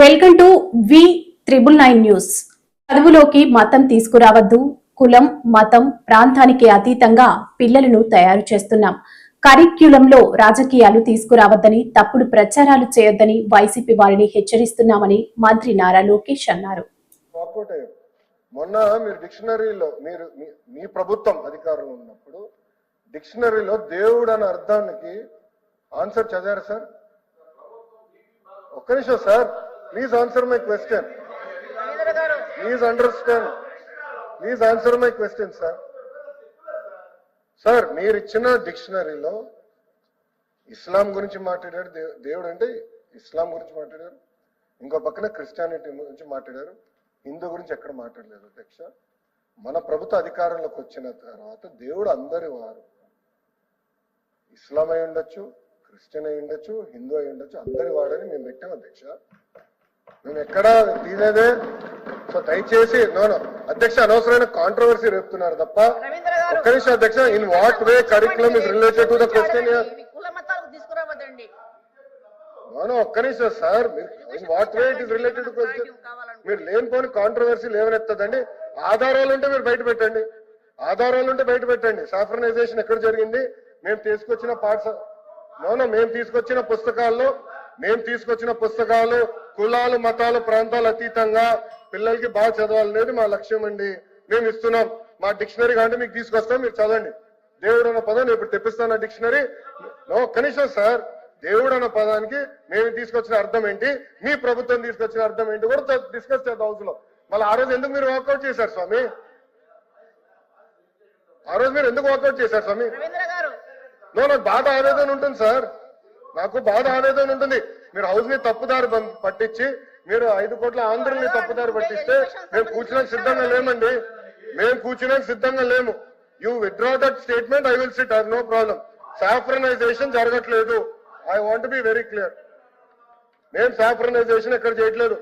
Welcome to V triple nine news. చదువులోకి మతం తీసుకురావద్దు కులం మతం ప్రాంతానికి అతీతంగా పిల్లలను తయారు చేస్తున్నాం. కరిక్యులంలో రాజకీయాలు తీసుకురావద్దని తప్పుడు ప్రచారాలు చేయొద్దని వైసీపీ వారిని హెచ్చరిస్తున్నామని మంత్రి నారా లోకేష్ అన్నారు. మొన్న మీరు డిక్షనరీలో మీరు మీ- మీ ప్రభుత్వం అధికారంలో ఉన్నప్పుడు డిక్షనరీలో దేవుడు అనే అర్థానికి ఆన్సర్ చదివారు సార్? ఒక్క నిమిషం sir. Please answer my question please understand please answer my question sir sir మీరు ఇచ్చిన డిక్షనరీలో ఇస్లాం గురించి మాట్లాడారు. దేవుడు అంటే ఇస్లాం గురించి మాట్లాడారు. ఇంకో పక్కన క్రిస్టియానిటీ గురించి మాట్లాడారు. హిందూ గురించి ఎక్కడ మాట్లాడలేదు అధ్యక్ష. మన ప్రభుత్వ అధికారంలోకి వచ్చిన తర్వాత దేవుడు అందరి వారు ఇస్లాం అయి ఉండొచ్చు క్రిస్టియన్ అయి ఉండొచ్చు హిందూ అయి ఉండొచ్చు అందరి వాడని మేము పెట్టాం అధ్యక్ష. మేము ఎక్కడ తీసేదే సో దయచేసి నో నో. అధ్యక్ష అనవసరమైన కాంట్రవర్సీ రేపుతున్నారు తప్ప ఒక్క నిమిషం అధ్యక్ష in what way curriculum is related to the question ఇవి కుల మతాలకు తీసుకురావద్దండి. నో ఒక్క నిమిషం sir. In what way it is related to question మీరు లేనిపోని కాంట్రవర్సీ లేవనెత్తదండి. ఆధారాలు ఉంటే మీరు బయట పెట్టండి. ఆధారాలు ఉంటే బయట పెట్టండి. సాఫ్రనైజేషన్ ఎక్కడ జరిగింది? మేము తీసుకొచ్చిన పాఠశ నోనో మేము తీసుకొచ్చిన పుస్తకాల్లో మేము తీసుకొచ్చిన పుస్తకాలు కులాలు మతాలు ప్రాంతాలు అతీతంగా పిల్లలకి బాగా చదవాలనేది మా లక్ష్యం అండి. మేము ఇస్తున్నాం. మా డిక్షనరీ కాబట్టి మీకు తీసుకొస్తాం మీరు చదవండి. దేవుడు అన్న పదం ఇప్పుడు తెప్పిస్తాను డిక్షనరీ. నో కనీసం సార్ దేవుడు అన్న పదానికి మేము తీసుకొచ్చిన అర్థం ఏంటి? మీ ప్రభుత్వం తీసుకొచ్చిన అర్థం ఏంటి? కూడా డిస్కస్ చేద్దాం హౌస్లో. మళ్ళీ ఆ రోజు ఎందుకు మీరు వాకౌట్ చేశారు స్వామి? ఆ రోజు మీరు ఎందుకు వాకౌట్ చేశారు స్వామి? నో నాకు బాధ ఆవేదన ఉంటుంది సార్. నాకు బాధ ఆవేదన ఉంటుంది. మీరు హౌస్ని తప్పుదారి పట్టించి మీరు ఐదు కోట్ల ఆంధ్రుల్ని తప్పుదారి పట్టిస్తే మేము కూర్చోడానికి సిద్ధంగా లేమండి. మేము కూర్చోడానికి సిద్ధంగా లేము. You withdraw that statement I will sit no problem saffronization జరగట్లేదు. I want be very clear మేము సాఫ్రనైజేషన్ ఎక్కడ చేయట్లేదు.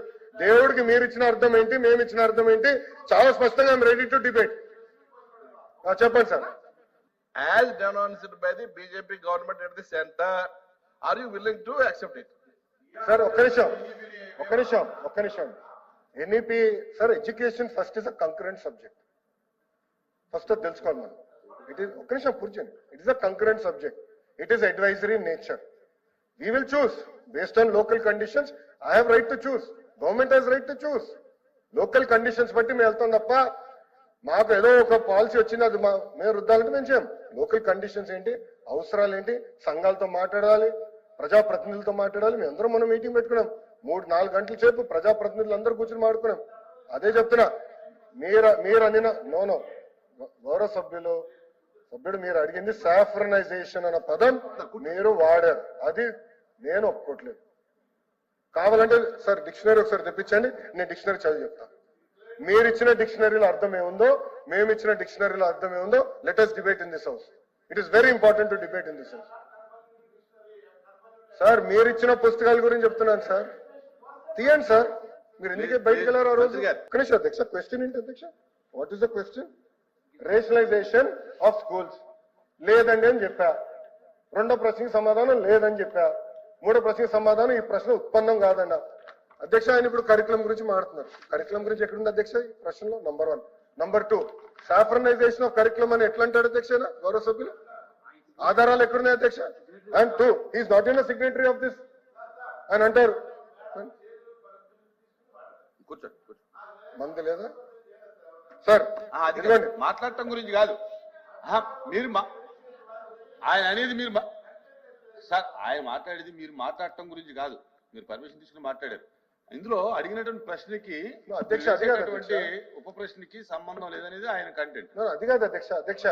దేవుడికి మీరు ఇచ్చిన అర్థం ఏంటి మేము ఇచ్చిన అర్థం ఏంటి చాలా స్పష్టంగా రెడీ టు డిబేట్ చెప్పండి sir. As denounced by the BJP government at the centre are you willing to accept it sir ఒక్క నిమిషం ఒక్క నిమిషం ఒక్క నిమిషం. NEP sir education first is a concurrent subject first అది తెలుసుకోవాలి మనం. ఇట్ ఈస్ ఒక్క నిమిషం కూర్చోండి. It is a concurrent subject it is advisory in nature we will choose based on local conditions I have right to choose government has right to choose local conditions బట్టి మేము వెళ్తాం తప్ప మాకు ఏదో ఒక పాలసీ వచ్చింది అది మా మేము రుద్దాలంటే మేము చేయం. లోకల్ కండిషన్స్ ఏంటి? అవసరాలు ఏంటి? సంఘాలతో మాట్లాడాలి. ప్రజాప్రతినిధులతో మాట్లాడాలి. మేము అందరం మనం మీటింగ్ పెట్టుకున్నాం. మూడు నాలుగు గంటల సేపు ప్రజాప్రతినిధులు అందరూ కూర్చొని మాట్లాడుకున్నాం. అదే చెప్తున్నా. మీరు మీరు అందిన నోనో గౌరవ సభ్యులు సభ్యుడు మీరు అడిగింది సాఫ్రనైజేషన్ అన్న పదం మీరు వాడారు. అది నేను ఒప్పుకోవట్లేదు కావాలంటే సార్ డిక్షనరీ ఒకసారి తెప్పించండి. నేను డిక్షనరీ చదివి చెప్తాను మీరు ఇచ్చిన డిక్షనరీలో అర్థం ఏముందో మేము ఇచ్చిన డిక్షనరీలో అర్థం ఏముందో latest debate in this house it is very important to debate in this house sir మీరు ఇచ్చిన పుస్తకాల గురించి చెప్తున్నాను సార్. తీయండి సార్. మీరు ఎందుకే బయటకు వెళ్ళారు ఆ రోజు? అధ్యక్ష క్వశ్చన్ ఏంటి అధ్యక్ష? What is the question rationalization of schools లేదండి అని చెప్పా. రెండో ప్రశ్నకి సమాధానం లేదని చెప్పా. మూడో ప్రశ్నకి సమాధానం ఈ ప్రశ్న ఉత్పన్నం కాదన్న. అధ్యక్ష ఆయన ఇప్పుడు కరికులం గురించి మాట్లాడుతున్నారు. కరికులం గురించి ఎక్కడుంది అధ్యక్ష? ఈ ప్రశ్నలో number one number two saffronization of curriculum అని ఎట్లా అంటాడు అధ్యక్ష? గౌరవ సభ్యులు? ఆధారాలు ఎక్కడున్నాయి అధ్యక్ష? And two is not in signatory of this అని అంటారు. కూర్చోండి. మంది లేదా? సార్ మాట్లాడటం గురించి కాదు. మీరు ఆయన అనేది మీరు సార్ ఆయన మాట్లాడేది మీరు మాట్లాడటం గురించి కాదు. మీరు పర్మిషన్ తీసుకుని మాట్లాడారు. ఇందులో అడిగినటువంటి ప్రశ్నకి అధ్యక్ష, ఉప ప్రశ్నకి సంబంధం లేదనేది ఆయన కంటెంట్ అది కాదు అధ్యక్ష అధ్యక్ష.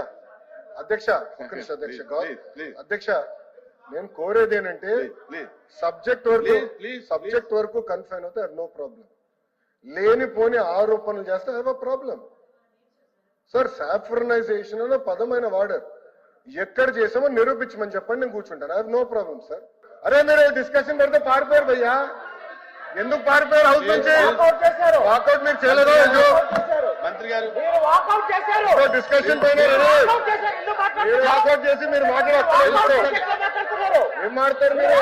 అధ్యక్ష అధ్యక్ష. అధ్యక్ష నేను కోరేది ఏంటంటే సబ్జెక్ట్ వరకు సబ్జెక్ట్ వరకు కన్ఫైన్ అవుతే నో ప్రాబ్లం. లేనిపోని ఆరోపణలు చేస్తే have a problem. Sir saffronization అనే పదమైన వాడారు. ఎక్కడ చేసామో నిరూపించమని చెప్పండి నేను కూర్చుంటాను. I no problem sir. అరే మీరు డిస్కషన్ పెడితే పారిపోయారు భయ్యా. ఎందుకు పారిపోయారు? హౌస్ నుంచి వాకౌట్ మీరు చేయలేదా మంత్రి గారు. డిస్కషన్ పైన వాకౌట్ చేసి మీరు మాట్లాడతారు చేసి ఏం మాడతారు మీరు?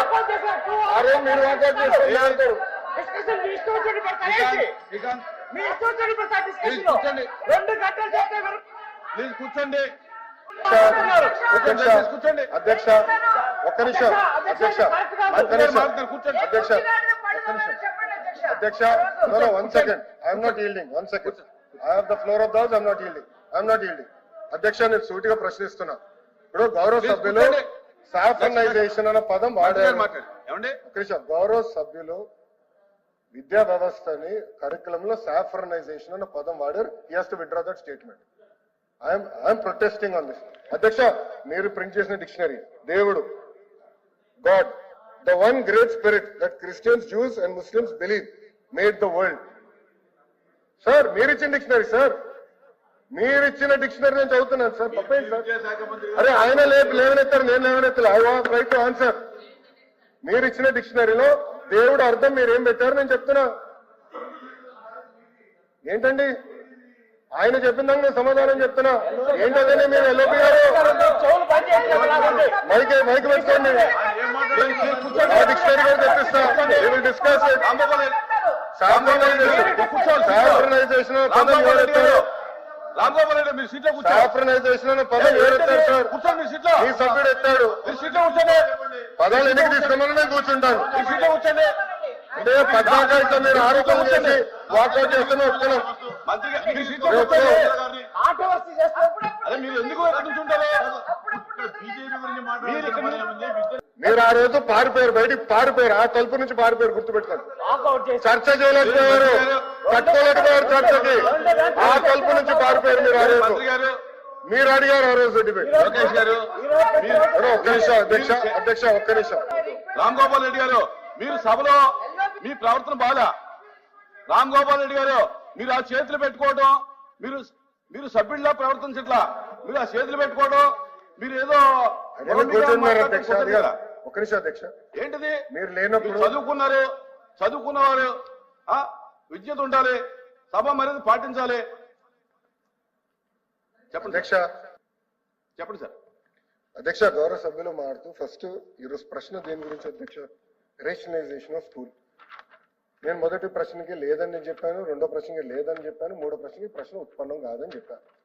అరే మీరు వాకౌట్ ఆడతారు డిస్కషన్ కూర్చోండి. కూర్చోండి. అధ్యక్ష ఒక్క నిమిషం. అధ్యక్ష కూర్చోండి అధ్యక్ష ఒక్క నిమిషం. అధ్యక్ష no no one second. i am not yielding one second i have the floor of the house i am not yielding. I am not yielding. అధ్యక్ష నేను సూటిగా ప్రశ్నిస్తున్నా. ఇప్పుడు గౌరవ సభ్యులు కూర్చోండి. సాఫర్నైజేషన్ అన్న పదం వాడారు. గౌరవ సభ్యులు విద్యా వ్యవస్థని కరికులం లో సాఫర్నైజేషన్ అన్న పదం వాడారు. Has to withdraw that statement I'm I'm protesting on this అధ్యక్ష మీరు ప్రింట్ చేసిన డిక్షనరీ దేవుడు God the one great spirit that Christians Jews and Muslims believe made the world sir మీరు ఇచ్చిన డిక్షనరీ సార్. మీరు ఇచ్చిన డిక్షనరీ నేను చదువుతున్నాను సార్. తప్పేంటి సార్? అరే ఆయన లేపు లేవనెత్తారు నేను లేవనెత్తాలి. I want right to answer. మీరు ఇచ్చిన డిక్షనరీలో దేవుడు అర్థం మీరు ఏం పెట్టారు నేను చెప్తున్నా. ఏంటండి? ఆయన చెప్పిన దానికి నేను సమాధానం చెప్తున్నా. ఏంటంటే మీరు ఎల్ఓపి గారు మైక్ మైక్ పెట్టుకోండి. డిక్షనరీ కూడా తెప్పిస్తా డిస్కస్ రాంగోపాల్ రెడ్డి- మీరు సీట్లో కూర్చోండి సాఫ్రనైజేషన్ అనే పదం ఎవరెత్తారు సార్ కూర్చోండి మీ సీట్లో మీ సభ్యుడు ఎత్తాడు మీరు సీట్లో కూర్చోండి పదాలు ఎన్నిక తీసుకోమని నేను కూర్చుంటాను మీ సీట్లో కూర్చోండి అంటే పద్నాలుగు మీరు ఆరోపణ చేసి వాకౌట్ చేస్తున్నా ఒప్పుకున్నాం మంత్రి గారు మీరు సీట్లో రేపు కూర్చోండి కాంట్రవర్సీ చేస్తారు అదే మీరు ఎందుకు ఎక్కడి నుంచి ఉంటారు మీరు ఆ రోజు పారిపోయారు బయటికి పారిపోయారు. ఆ తలుపు నుంచి పారిపోయారు గుర్తుపెట్టుకోండి. చర్చ చేయలేకపోయారు. కట్టుకోలేకపోయారు చర్చకి. ఆ తలుపు నుంచి పారిపోయారు మీరు ఆ రోజు. మీరు అడిగారు ఆ రోజు డిబేట్ లోకేష్ గారు మీరు ఒక్క నిమిషం అధ్యక్ష అధ్యక్ష ఒక్క నిమిషం. రామ్ గోపాల్ రెడ్డి గారు మీరు సభలో మీ ప్రవర్తన బాగా. రామ్ గోపాల్ రెడ్డి గారు మీరు ఆ చేతులు పెట్టుకోవడం మీరు మీరు సభ్యుల్లా ప్రవర్తించట్లా. మీరు ఆ చేతులు పెట్టుకోవడం మీరు ఏదో ఒక్క నిమిషం అధ్యక్ష. ఏంటిది? మీరు లేనప్పుడు మీరు చదువుకున్నారు చదువుకున్నవారు ఆ విద్యత ఉండాలి సభ మర్యాద పాటించాలి. చెప్పండి అధ్యక్ష. చెప్పండి సార్. అధ్యక్ష గౌరవ సభ్యులు మారుతూ ఫస్ట్ ఈరోజు ప్రశ్న దేని గురించి అధ్యక్ష? రేషనలైజేషన్ ఆఫ్ స్కూల్ నేను మొదటి ప్రశ్నకి లేదని చెప్పాను రెండో ప్రశ్నకి లేదని చెప్పాను మూడో ప్రశ్నకి ప్రశ్న ఉత్పన్నం కాదని చెప్పాను.